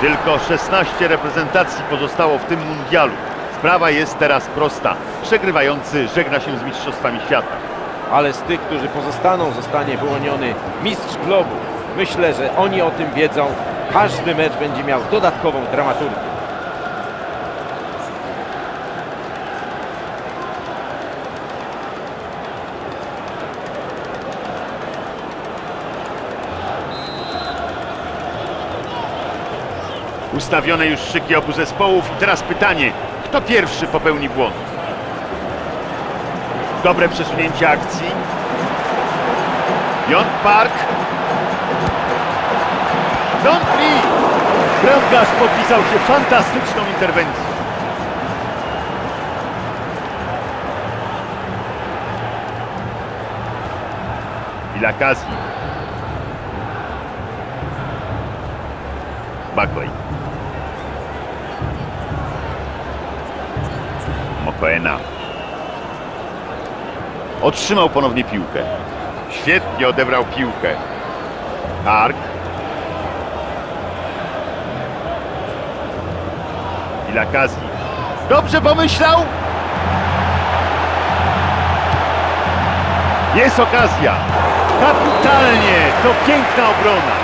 Tylko 16 reprezentacji pozostało w tym mundialu. Sprawa jest teraz prosta. Przegrywający żegna się z Mistrzostwami Świata. Ale z tych, którzy pozostaną, zostanie wyłoniony mistrz globu. Myślę, że oni o tym wiedzą. Każdy mecz będzie miał dodatkową dramaturgię. Ustawione już szyki obu zespołów teraz pytanie, kto pierwszy popełni błąd? Dobre przesunięcie akcji. Jon Park. Don Lee. Bramkarz podpisał się fantastyczną interwencją. Ilakazi. Bakley. Mokoena. Otrzymał ponownie piłkę. Świetnie odebrał piłkę. Park. Ilakazi. Dobrze pomyślał. Jest okazja. Kapitalnie. To piękna obrona.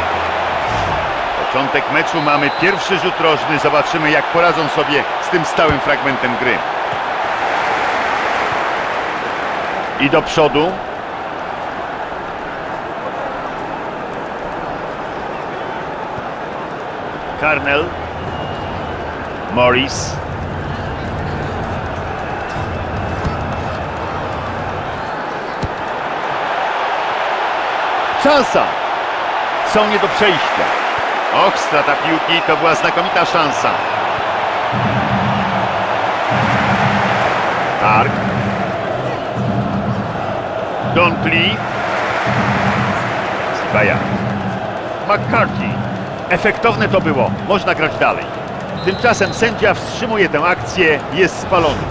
Początek meczu mamy pierwszy rzut rożny. Zobaczymy jak poradzą sobie z tym stałym fragmentem gry. I do przodu. Carnell. Morris. Szansa! Są nie do przejścia. Och, strata piłki, to była znakomita szansa. Park. Dontley. Sibaja. McCarthy. Efektowne to było. Można grać dalej. Tymczasem sędzia wstrzymuje tę akcję. Jest spalony.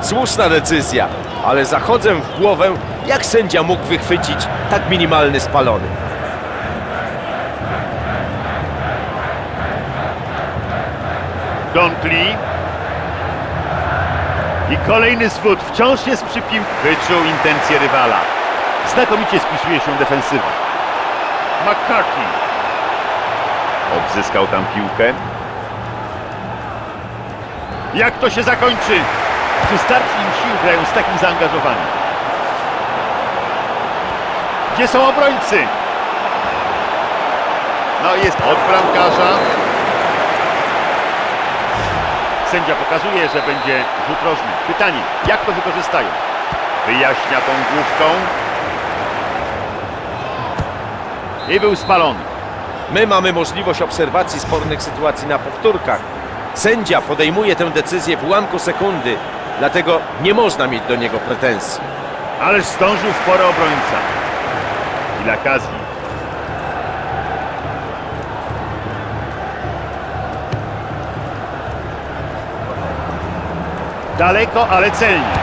Słuszna decyzja, ale zachodzę w głowę, jak sędzia mógł wychwycić tak minimalny spalony. Dontley. I kolejny zwód. Wciąż jest przy piłce. Wyczuł intencje rywala. Znakomicie spisuje się defensywa. McCarthy. Odzyskał tam piłkę. Jak to się zakończy? Czy starczy im sił grają z takim zaangażowaniem? Gdzie są obrońcy? No jest od bramkarza. Sędzia pokazuje, że będzie rzut rożny. Pytanie, jak to wykorzystają? Wyjaśnia tą główką. I był spalony. My mamy możliwość obserwacji spornych sytuacji na powtórkach. Sędzia podejmuje tę decyzję w ułamku sekundy, dlatego nie można mieć do niego pretensji. Ależ zdążył w porę obrońca. Ilakazi. Daleko, ale celnie.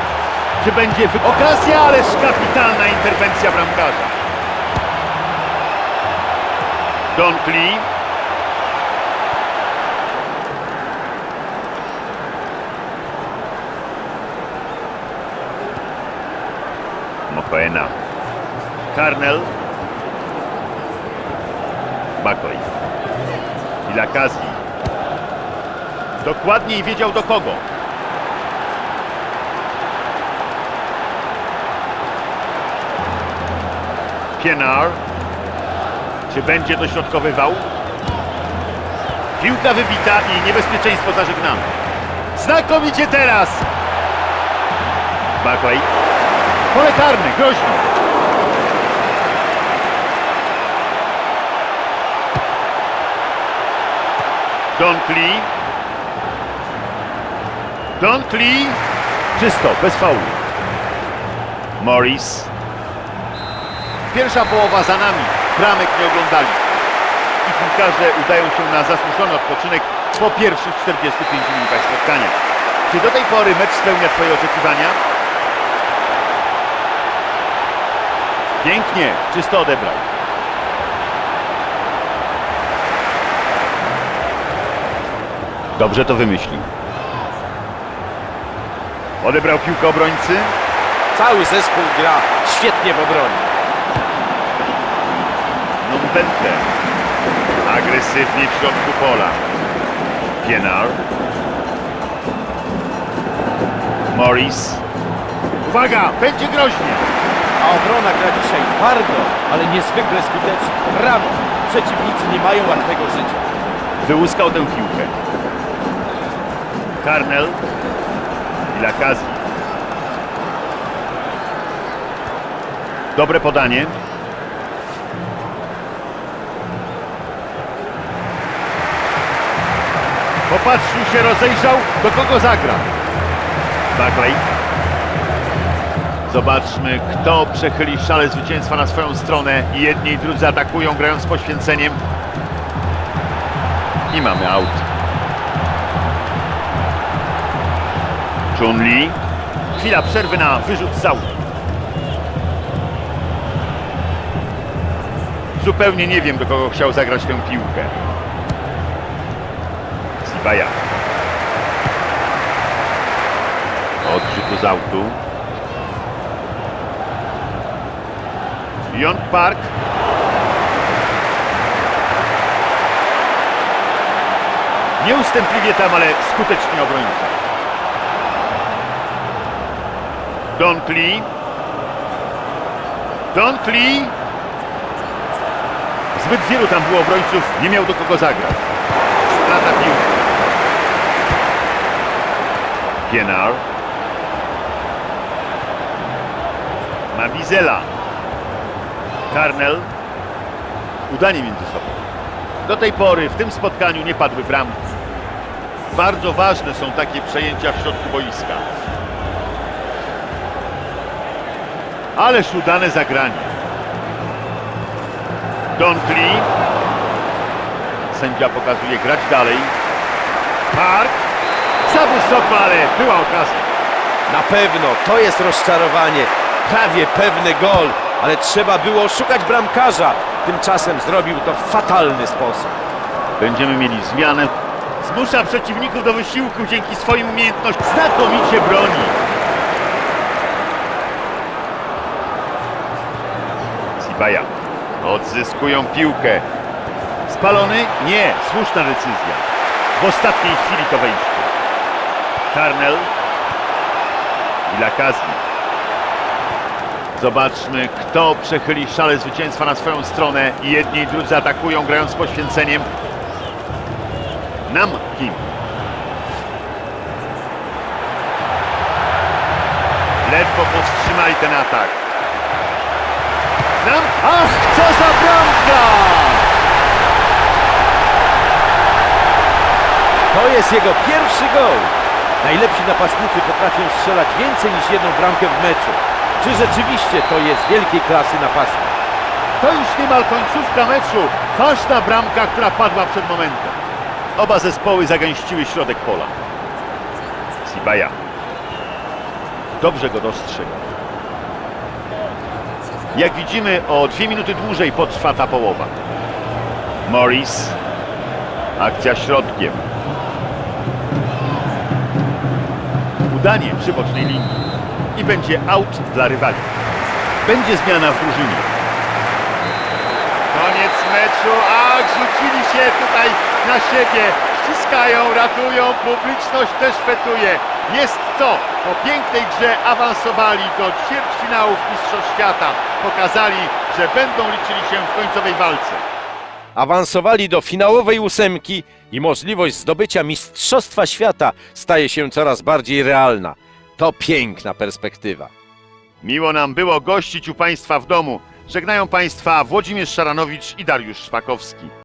Czy będzie okazja, ależ kapitalna interwencja bramkarza. Donkley. Mokoena. Carnell. Bakley. Ilakazi. Dokładniej wiedział do kogo. Pienar. Czy będzie dośrodkowywał? Piłka wybita i niebezpieczeństwo zażegnane. Znakomicie teraz! Bakley. Pole karne, groźno. Donkley. Donkley. Czysto, bez faulu. Morris. Pierwsza połowa za nami. Bramek nie oglądali. I piłkarze udają się na zasłużony odpoczynek po pierwszych 45 minutach spotkania. Czy do tej pory mecz spełnia Twoje oczekiwania? Pięknie, czysto odebrał. Dobrze to wymyślił. Odebrał piłkę obrońcy. Cały zespół gra świetnie w obronie. Numbente. Agresywnie w środku pola. Pienar. Morris. Uwaga, będzie groźnie. A obrona gra dzisiaj twardo, ale niezwykle skutecznie. Brawo! Przeciwnicy nie mają łatwego życia. Wyłuskał tę piłkę. Karnel i Lakazi. Dobre podanie. Popatrzył się, rozejrzał, do kogo zagra. Bagley. Zobaczmy, kto przechyli szale zwycięstwa na swoją stronę. Jedni i drudzy atakują, grając z poświęceniem. I mamy aut. Chun-Li. Chwila przerwy na wyrzut z. Zupełnie nie wiem, do kogo chciał zagrać tę piłkę. Sibaya. Odrzutu z autu. Jon Park. Nieustępliwie tam, ale skutecznie obrońca. Donkli. Donkli. Zbyt wielu tam było obrońców, nie miał do kogo zagrać. Strata piłki. Pienar. Ma Bizela. Karnel. Udanie między sobą. Do tej pory w tym spotkaniu nie padły bramki. Bardzo ważne są takie przejęcia w środku boiska. Ależ udane zagranie. Donkli. Sędzia pokazuje grać dalej. Park. Za wysoko, ale była okazja. Na pewno to jest rozczarowanie. Prawie pewny gol, ale trzeba było szukać bramkarza. Tymczasem zrobił to w fatalny sposób. Będziemy mieli zmianę. Zmusza przeciwników do wysiłku dzięki swoim umiejętnościom. Znakomicie broni. Sibaya. Odzyskują piłkę. Spalony? Nie. Słuszna decyzja. W ostatniej chwili to wejście. Karnel. I Lakazi. Zobaczmy, kto przechyli szale zwycięstwa na swoją stronę. Jedni i drudzy atakują, grając z poświęceniem. Nam Kim. Ledwo powstrzymali ten atak. Nam. Ach, co za bramka! To jest jego pierwszy gol. Najlepsi napastnicy potrafią strzelać więcej niż jedną bramkę w meczu. Czy rzeczywiście to jest wielkiej klasy napastnik? To już niemal końcówka meczu. Ważna bramka, która padła przed momentem. Oba zespoły zagęściły środek pola. Sibaya. Dobrze go dostrzegł. Jak widzimy, o dwie minuty dłużej potrwa ta połowa. Morris. Akcja środkiem. Udanie przy bocznej linii. I będzie out dla rywali. Będzie zmiana w drużynie. Koniec meczu, a rzucili się tutaj na siebie, ściskają, ratują, publiczność też fetuje. Jest co, po pięknej grze awansowali do ćwierćfinałów Mistrzostw Świata. Pokazali, że będą liczyli się w końcowej walce. Awansowali do finałowej ósemki i możliwość zdobycia Mistrzostwa Świata staje się coraz bardziej realna. To piękna perspektywa. Miło nam było gościć u Państwa w domu. Żegnają Państwa Włodzimierz Szaranowicz i Dariusz Szpakowski.